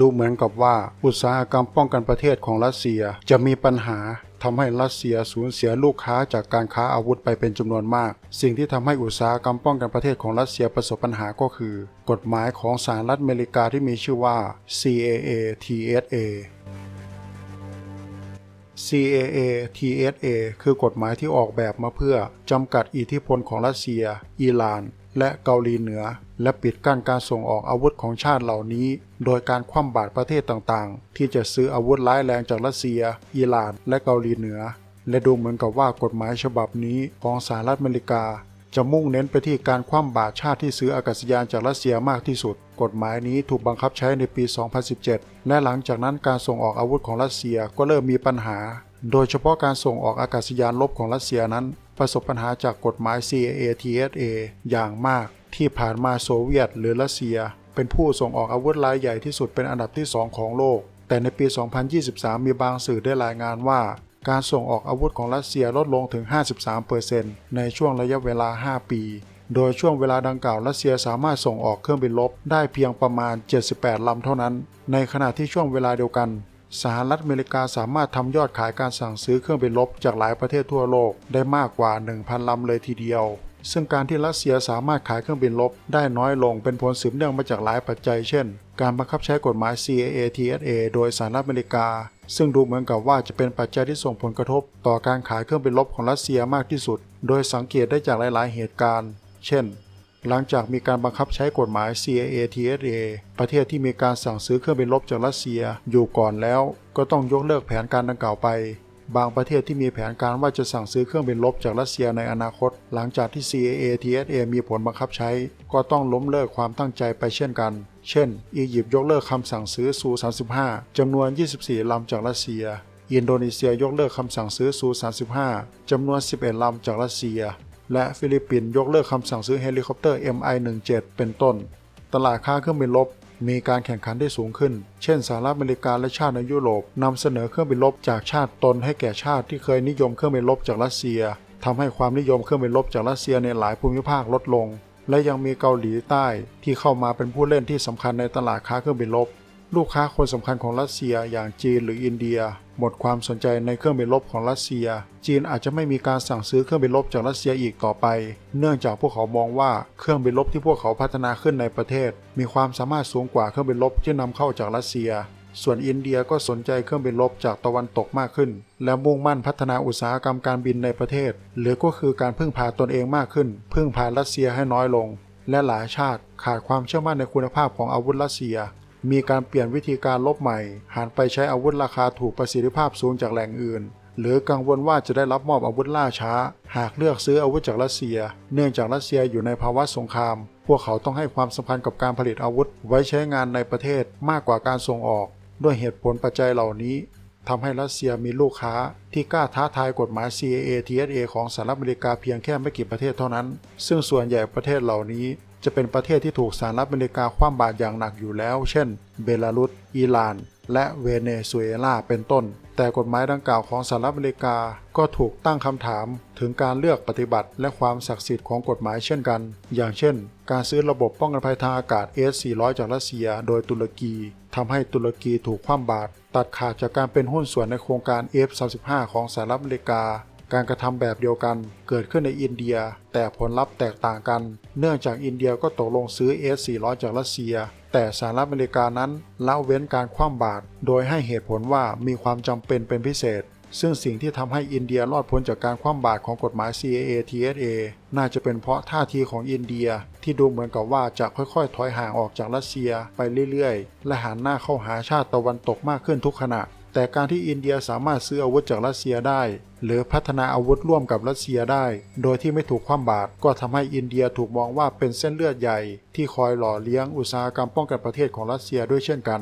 ดูเหมือนกับว่าอุตสาหกรรมป้องกันประเทศของรัสเซียจะมีปัญหาทำให้รัสเซียสูญเสียลูกค้าจากการค้าอาวุธไปเป็นจำนวนมาก สิ่งที่ทำให้อุตสาหกรรมป้องกันประเทศของรัสเซียประสบปัญหาก็คือ กฎหมายของสหรัฐอเมริกาที่มีชื่อว่า CAA TSA CAA TSA คือกฎหมายที่ออกแบบมาเพื่อจำกัดอิทธิพลของรัสเซีย อิหร่าน และเกาหลีเหนือ และปิดกั้นการส่งออกอาวุธของชาติเหล่านี้ โดยการคว่ำบาตรประเทศต่างๆ ที่จะซื้ออาวุธร้ายแรงจากรัสเซีย อิหร่าน และเกาหลีเหนือ และดูเหมือนกับว่ากฎหมายฉบับนี้ของสหรัฐอเมริกา จะมุ่งเน้นไปที่การคว่ำบาตรชาติที่ซื้ออากาศยานจากรัสเซียมากที่สุด กฎหมายนี้ถูกบังคับใช้ในปี 2017 และหลังจากนั้นการส่งออกอาวุธของรัสเซียก็เริ่มมีปัญหา โดยเฉพาะการส่งออกอากาศยานลบของรัสเซียนั้น ประสบปัญหาจากกฎหมาย CAA TSA อย่างมากที่ผ่านมาโซเวียตหรือรัสเซีย เป็นผู้ส่งออกอาวุธรายใหญ่ที่สุดเป็นอันดับที่ 2 ของโลก แต่ในปี 2023 มีบางสื่อได้รายงานว่า การส่งออกอาวุธของรัสเซียลดลงถึง 53%ในช่วงระยะเวลา 5 ปี โดยช่วงเวลาดังกล่าวรัสเซียสามารถส่งออกเครื่องบินรบได้เพียงประมาณ 78 ลำเท่านั้น ในขณะที่ช่วงเวลาเดียวกัน สหรัฐอเมริกาสามารถทำยอดขายการสั่งซื้อเครื่องบินรบจากหลายประเทศทั่วโลกได้มากกว่า 1,000 ลำเลยทีเดียว ซึ่งการที่รัสเซียสามารถขายเครื่องบินรบได้น้อยลงเป็นผลสืบเนื่องมาจากหลายปัจจัย เช่น การบังคับใช้กฎหมาย CAA TSA โดยสหรัฐอเมริกา ซึ่งดูเหมือนกับว่าจะเป็นปัจจัยที่ส่งผลกระทบ ต่อการขายเครื่องบินรบของรัสเซียมากที่สุด โดยสังเกตได้จากหลาย ๆ เหตุการณ์ เช่น หลังจากมีการบังคับใช้กฎหมาย CAA TSA ประเทศที่มีการสั่งซื้อเครื่องบินรบจากรัสเซียอยู่ก่อนแล้ว ก็ต้องยกเลิกแผนการดังกล่าวไป บางประเทศที่มีแผนการว่าจะสั่งซื้อเครื่องบินรบจากรัสเซียในอนาคต หลังจากที่ CAA TSA มีผลบังคับใช้ ก็ต้องล้มเลิกความตั้งใจไปเช่นกัน เช่น อียิปต์ยกเลิกคำสั่งซื้อซู 35จำนวน 24 ลำจากรัสเซียอินโดนีเซียยกเลิกคำสั่งซื้อซู35จำนวน 11 ลำจากรัสเซีย และฟิลิปปินส์ยกเลิกคำสั่งซื้อเฮลิคอปเตอร์ MI-17 เป็นต้น ตลาดค้าเครื่องบินรบมีการแข่งขันได้สูงขึ้น เช่นสหรัฐอเมริกาและชาติในยุโรปนำเสนอเครื่องบินรบจากชาติตนให้แก่ชาติที่เคยนิยมเครื่องบินรบจากรัสเซียทำให้ความนิยมเครื่องบินรบจากรัสเซียในหลายภูมิภาคลดลง และยังมีเกาหลีใต้ที่เข้ามาเป็นผู้เล่นที่สำคัญในตลาดค้าเครื่องบินรบ ลูกค้าคนสำคัญของรัสเซียอย่างจีนหรืออินเดีย หมดความสนใจในเครื่องบินรบของรัสเซีย จีนอาจจะไม่มีการสั่งซื้อเครื่องบินรบจากรัสเซียอีกต่อไป เนื่องจากพวกเขามองว่าเครื่องบินรบที่พวกเขาพัฒนาขึ้นในประเทศ มีความสามารถสูงกว่าเครื่องบินรบที่นำเข้าจากรัสเซีย ส่วนอินเดียก็สนใจเครื่องบินรบจากตะวันตกมากขึ้น และมุ่งมั่นพัฒนาอุตสาหกรรมการบินในประเทศ หรือก็คือการพึ่งพาตนเองมากขึ้น พึ่งพารัสเซียให้น้อยลง และหลายชาติขาดความเชื่อมั่นในคุณภาพของอาวุธรัสเซีย มีการเปลี่ยนวิธีการลบใหม่ หันไปใช้อาวุธราคาถูกประสิทธิภาพสูงจากแหล่งอื่น หรือกังวลว่าจะได้รับมอบอาวุธล่าช้า หากเลือกซื้ออาวุธจากรัสเซีย เนื่องจากรัสเซียอยู่ในภาวะสงคราม พวกเขาต้องให้ความสำคัญกับการผลิตอาวุธ ไว้ใช้งานในประเทศมากกว่าการส่งออก ด้วยเหตุผลปัจจัยเหล่านี้ทำให้รัสเซียมีลูกค้าที่กล้าท้าทายกฎหมาย CAA TSA ของสหรัฐอเมริกาเพียงแค่ไม่กี่ประเทศเท่านั้น ซึ่งส่วนใหญ่ประเทศเหล่านี้ จะเป็นประเทศที่ถูกสหรัฐอเมริกาคว่ำบาตรอย่างหนักอยู่แล้ว เช่น เบลารุส อิหร่าน และเวเนซุเอลาเป็นต้น แต่กฎหมายดังกล่าวของสหรัฐอเมริกาก็ถูกตั้งคำถามถึงการเลือกปฏิบัติ และความศักดิ์สิทธิ์ของกฎหมายเช่นกัน อย่างเช่น การซื้อระบบป้องกันภัยทางอากาศ S-400 จากรัสเซีย โดยตุรกีทำให้ตุรกีถูกคว่ำบาตรตัดขาดจากการเป็นหุ้นส่วนในโครงการ F-35 ของสหรัฐอเมริกา การกระทำแบบเดียวกันเกิดขึ้นในอินเดีย แต่ผลลัพธ์แตกต่างกัน เนื่องจากอินเดียก็ตกลงซื้อ S-400 จากรัสเซีย แต่สหรัฐอเมริกานั้นละเว้นการคว่ำบาตรโดยให้เหตุผลว่ามีความจำเป็นเป็นพิเศษ ซึ่งสิ่งที่ทำให้อินเดียรอดพ้นจากการคว่ำบาตรของกฎหมาย CAA TSA น่าจะเป็นเพราะท่าทีของอินเดียที่ดูเหมือนกับว่าจะค่อยๆ ถอยห่างออกจากรัสเซียไปเรื่อยๆ และหันหน้าเข้าหาชาติตะวันตกมากขึ้นทุกขณะแต่การที่อินเดียสามารถซื้ออาวุธจากรัสเซียได้ หรือพัฒนาอาวุธร่วมกับรัสเซียได้ โดยที่ไม่ถูกคว่ำบาตรก็ทำให้อินเดียถูกมองว่าเป็นเส้นเลือดใหญ่ ที่คอยหล่อเลี้ยงอุตสาหกรรมป้องกันประเทศของรัสเซียด้วยเช่นกัน